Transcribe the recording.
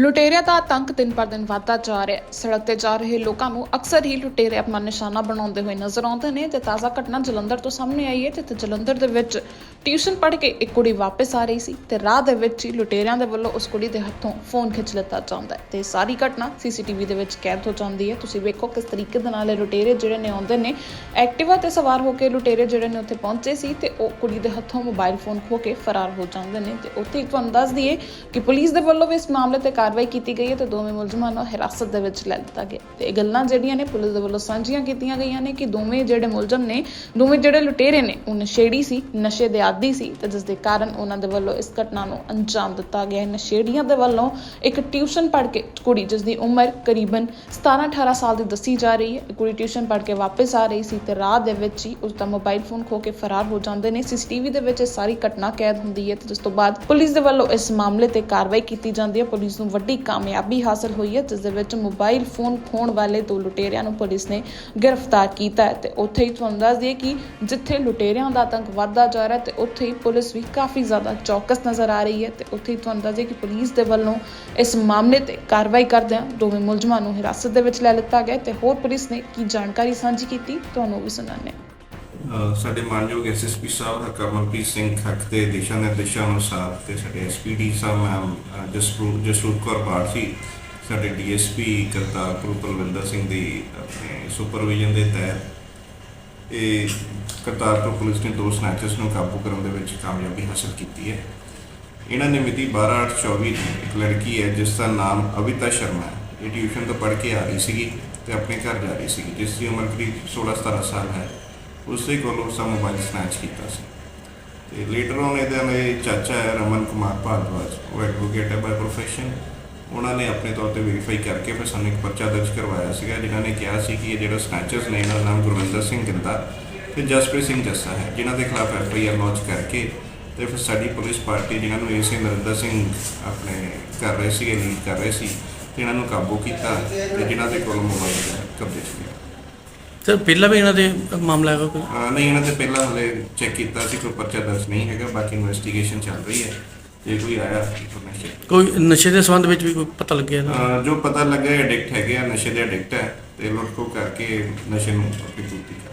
ਲੁਟੇਰਿਆਂ ਦਾ ਆਤੰਕ ਦਿਨ ਪਰ ਦਿਨ ਵਧਦਾ ਜਾ ਰਿਹਾ ਹੈ। ਸੜਕ ਤੇ ਜਾ ਰਹੇ ਲੋਕਾਂ ਨੂੰ ਅਕਸਰ ਹੀ ਲੁਟੇਰੇ ਆਪਣਾ ਨਿਸ਼ਾਨਾ ਬਣਾਉਂਦੇ ਹੋਏ ਨਜ਼ਰ ਆਉਂਦੇ ਨੇ ਤੇ ਤਾਜ਼ਾ ਘਟਨਾ ਜਲੰਧਰ ਤੋਂ ਸਾਹਮਣੇ ਆਈ ਹੈ। ਜਿੱਥੇ ਜਲੰਧਰ ਦੇ ਵਿੱਚ ਟਿਊਸ਼ਨ ਪੜ੍ਹ ਕੇ ਇੱਕ ਕੁੜੀ ਵਾਪਸ ਆ ਰਹੀ ਸੀ ਤੇ ਰਾਹ ਦੇ ਵਿੱਚ ਹੀ ਲੁਟੇਰਿਆਂ ਦੇ ਵੱਲੋਂ ਉਸ ਕੁੜੀ ਦੇ ਹੱਥੋਂ ਫੋਨ ਖਿੱਚ ਲਿੱਤਾ ਜਾਂਦਾ ਹੈ ਤੇ ਸਾਰੀ ਘਟਨਾ ਸੀਸੀਟੀਵੀ ਦੇ ਵਿੱਚ ਕੈਦ ਹੋ ਜਾਂਦੀ ਹੈ। ਤੁਸੀਂ ਵੇਖੋ ਕਿਸ ਤਰੀਕੇ ਦੇ ਨਾਲ ਇਹ ਲੁਟੇਰੇ ਜਿਹੜੇ ਨੇ ਆਉਂਦੇ ਨੇ। ਐਕਟਿਵਾ ਤੇ ਸਵਾਰ ਹੋ ਕੇ ਲੁਟੇਰੇ ਜਿਹੜੇ ਨੇ ਉੱਥੇ ਪਹੁੰਚੇ ਸੀ ਤੇ ਉਹ ਕੁੜੀ ਦੇ ਹੱਥੋਂ ਮੋਬਾਈਲ ਫੋਨ ਖੋ ਕੇ ਫਰਾਰ ਹੋ ਜਾਂਦੇ ਨੇ ਤੇ ਉੱਥੇ ਤੁਹਾਨੂੰ ਦੱਸ ਦਈਏ ਕਿ ਪੁਲਿਸ ਦੇ ਵੱਲੋਂ ਵੀ ਇਸ ਮਾਮਲੇ ਤੇ ਕਾਰਵਾਈ ਕੀਤੀ ਗਈ ਹੈ ਤੇ ਦੋਵੇਂ ਮੁਲਜ਼ਮਾਂ ਨੂੰ ਹਿਰਾਸਤ ਦੇ ਵਿੱਚ ਲੈ ਲਿੱਤਾ ਗਿਆ ਤੇ ਇਹ ਗੱਲਾਂ ਜਿਹੜੀਆਂ ਨੇ ਪੁਲਿਸ ਦੇ ਵੱਲੋਂ ਸਾਂਝੀਆਂ ਕੀਤੀਆਂ ਗਈਆਂ ਨੇ ਕਿ ਦੋਵੇਂ ਜਿਹੜੇ ਮੁਲਜ਼ਮ ਨੇ, ਦੋਵੇਂ ਜਿਹੜੇ ਲੁਟੇਰੇ ਨੇ, ਉਹ ਨਸ਼ੇੜੀ ਸੀ, ਨਸ਼ੇ ਦੇ ਆਦੀ ਸੀ ਤੇ ਜਿਸ ਦੇ ਕਾਰਨ ਉਹਨਾਂ ਦੇ ਵੱਲੋਂ ਇਸ ਘਟਨਾ ਨੂੰ ਅੰਜਾਮ ਦਿੱਤਾ ਗਿਆ। ਨਸ਼ੇੜੀਆਂ ਦੇ ਵੱਲੋਂ ਇੱਕ ਟਿਊਸ਼ਨ ਪੜ੍ਹ ਕੇ ਕੁੜੀ ਜਿਸ ਦੀ ਉਮਰ ਕਰੀਬਨ 17 18 ਸਾਲ ਦੀ ਦੱਸੀ ਜਾ ਰਹੀ ਹੈ, ਕੁੜੀ ਟਿਊਸ਼ਨ ਪੜ੍ਹ ਕੇ ਵਾਪਸ ਆ ਰਹੀ ਸੀ ਤੇ ਰਾਹ ਦੇ ਵਿੱਚ ਹੀ ਉਸ ਦਾ ਮੋਬਾਈਲ ਫੋਨ ਖੋ ਕੇ ਫਰਾਰ ਹੋ ਜਾਂਦੇ ਨੇ। ਸੀਸੀਟੀਵੀ ਦੇ ਵਿੱਚ ਇਹ ਸਾਰੀ ਘਟਨਾ ਕੈਦ ਹੁੰਦੀ ਹੈ ਤੇ ਜਿਸ ਤੋਂ ਬਾਅਦ ਪੁਲਿਸ ਦੇ ਵੱਲੋਂ ਇਸ ਮਾਮਲੇ ਤੇ ਕਾਰਵਾਈ ਕੀਤੀ ਜਾਂਦੀ ਹੈ। ਪੁਲਿਸ ਨੂੰ ਵੱਡੀ ਕਾਮਯਾਬੀ ਹਾਸਲ ਹੋਈ ਹੈ ਜਿਸ ਦੇ ਵਿੱਚ ਮੋਬਾਈਲ ਫੋਨ ਖੋਣ ਵਾਲੇ ਦੋ ਲੁਟੇਰਿਆਂ ਨੂੰ ਪੁਲਿਸ ਨੇ ਗ੍ਰਿਫਤਾਰ ਕੀਤਾ ਹੈ ਤੇ ਉੱਥੇ ਹੀ ਤੁਹਾਨੂੰ ਦੱਸ ਦਈਏ ਕਿ ਜਿੱਥੇ ਲੁਟੇਰਿਆਂ ਦਾ ਆਤੰਕ ਵੱਧਦਾ ਜਾ ਰਿਹਾ ਹੈ ਤੇ ਉੱਥੇ ਹੀ ਪੁਲਿਸ ਵੀ ਕਾਫੀ ਜ਼ਿਆਦਾ ਚੌਕਸ ਨਜ਼ਰ ਆ ਰਹੀ ਹੈ ਤੇ ਉੱਥੇ ਹੀ ਤੁਹਾਨੂੰ ਦੱਸ ਦਈਏ ਕਿ ਪੁਲਿਸ ਦੇ ਵੱਲੋਂ ਇਸ ਮਾਮਲੇ ਤੇ ਕਾਰਵਾਈ ਕਰਦਿਆਂ ਦੋਵੇਂ ਮੁਲਜ਼ਮਾਂ ਨੂੰ ਹਿਰਾਸਤ ਦੇ ਵਿੱਚ ਲੈ ਲਿੱਤਾ ਗਿਆ ਤੇ ਹੋਰ ਪੁਲਿਸ ਨੇ ਕੀ ਜਾਣਕਾਰੀ ਸਾਂਝੀ ਕੀਤੀ ਤੁਹਾਨੂੰ ਉਹ ਵੀ ਸੁਣਾਉਂਦੇ ਹਾਂ। ਅ, ਸਾਡੇ ਮਾਨਯੋਗ ਐਸਐਸਪੀ ਸਾਹਿਬ ਹਰਕਰਮਨਪ੍ਰੀਤ ਸਿੰਘ ਖੱਖ ਦੇ ਦਿਸ਼ਾ ਨਿਰਦੇਸ਼ਾਂ ਅਨੁਸਾਰ ਤੇ ਸਾਡੇ ਐਸਪੀਡੀ ਸਾਹਿਬ ਮੈਮ ਅ, ਜਸਪ੍ਰੀਤ ਜਸਰੂਪ ਕੌਰ ਬਾੜਸੀ ਸਾਡੇ D S P Kartarpur Kulwinder Singh ਦੀ ਆਪਣੇ ਸੁਪਰਵਿਜ਼ਨ ਦੇ ਤਹਿਤ ਇਹ ਕਰਤਾਰਪੁਰ ਪੁਲਿਸ ਨੇ ਦੋ ਸਨੈਚਰਸ ਨੂੰ ਕਾਬੂ ਕਰਨ ਦੇ ਵਿੱਚ ਕਾਮਯਾਬੀ ਹਾਸਲ ਕੀਤੀ ਹੈ। ਇਹਨਾਂ ਨੇ ਮਿਤੀ 12/8/24 ਨੂੰ ਇੱਕ ਲੜਕੀ ਹੈ, ਜਿਸ ਦਾ ਨਾਮ ਅਵਿਤਾ ਸ਼ਰਮਾ ਹੈ। ਇਹ ਟਿਊਸ਼ਨ ਤੋਂ ਪੜ੍ਹ ਕੇ ਆ ਰਹੀ ਸੀਗੀ ਤੇ ਆਪਣੇ ਘਰ ਜਾ ਰਹੀ ਸੀਗੀ, ਜਿਸ ਦੀ ਉਮਰ ਕਰੀਬ 16-17 ਸਾਲ ਹੈ। ਉਸ ਦੇ ਕੋਲੋਂ ਉਸ ਦਾ ਮੋਬਾਈਲ ਸਨੈਚ ਕੀਤਾ ਸੀ। ਤੇ ਲੇਟਰ ਉਹਨੇ ਇਹਦੇ ਨੇ ਚਾਚਾ ਹੈ ਰਮਨ ਕੁਮਾਰ ਭਾਰਦਵਾਜ। ਉਹ ਐਡਵੋਕੇਟ ਹੈ ਬਾਈ ਪ੍ਰੋਫੈਸ਼ਨ ਉਹਨਾਂ ਨੇ ਆਪਣੇ ਤੌਰ ਤੇ ਵੈਰੀਫਾਈ ਕਰਕੇ ਫਿਰ ਸਾਨੂੰ ਇੱਕ ਪਰਚਾ ਦਰਜ ਕਰਵਾਇਆ ਸੀਗਾ ਜਿਨ੍ਹਾਂ ਨੇ ਕਿਹਾ ਸੀ ਕਿ ਇਹ ਜਿਹੜਾ ਸਨੈਚਰਸ ਨੇ ਇਹਨਾਂ ਦਾ ਨਾਮ ਗੁਰਵਿੰਦਰ ਸਿੰਘ ਗਿੰਦਾ ਤੇ ਜਸਪ੍ਰੀਤ ਸਿੰਘ ਜੱਸਾ ਹੈ ਜਿਨ੍ਹਾਂ ਦੇ ਖਿਲਾਫ ਐਫ ਆਈ ਆਰ ਲਾਂਚ ਕਰਕੇ ਤੇ ਫਿਰ ਸਾਡੀ ਪੁਲਿਸ ਪਾਰਟੀ ਜਿਨ੍ਹਾਂ ਨੂੰ ਏਸੀ ਨਰਿੰਦਰ ਸਿੰਘ ਆਪਣੇ ਕਰ ਰਹੇ ਸੀਗੇ ਲੀਡ ਕਰ ਰਹੇ ਸੀ ਤੇ ਇਹਨਾਂ ਨੂੰ ਕਾਬੂ ਕੀਤਾ ਤੇ ਜਿਨ੍ਹਾਂ ਦੇ ਕੋਲ ਮੋਬਾਈਲ ਕਬਜ਼ੇ ਲਿਆ। ਸਰ ਪਹਿਲਾਂ ਵੀ ਇਹਨਾਂ ਦੇ ਮਾਮਲਾ ਹੈਗਾ ਕੋਈ? ਅਹ ਨਹੀਂ ਇਹਨਾਂ ਤੇ ਪਹਿਲਾਂ ਹਲੇ ਚੈੱਕ ਕੀਤਾ ਸੀ ਕੋਈ ਪਰਚਾ ਦਰਜ ਨਹੀਂ ਹੈਗਾ ਬਾਕੀ ਇਨਵੈਸਟੀਗੇਸ਼ਨ ਚੱਲ ਰਹੀ ਹੈ। ਜੇ ਕੋਈ ਆਇਆ ਇਨਫੋਰਮੇਸ਼ਨ ਕੋਈ ਨਸ਼ੇ ਦੇ ਸੰਬੰਧ ਵਿੱਚ ਵੀ ਕੋਈ ਪਤਾ ਲੱਗਿਆ ਇਹਦਾ? ਜੋ ਪਤਾ ਲੱਗਾ ਐਡਿਕਟ ਹੈਗੇ ਆ ਨਸ਼ੇ ਦੇ ਐਡਿਕਟ ਹੈ ਤੇ ਖੋਹ ਕਰਕੇ ਨਸ਼ੇ ਨੂੰ ਆਪਣੀ ਪੂਰਤੀ ਕਰ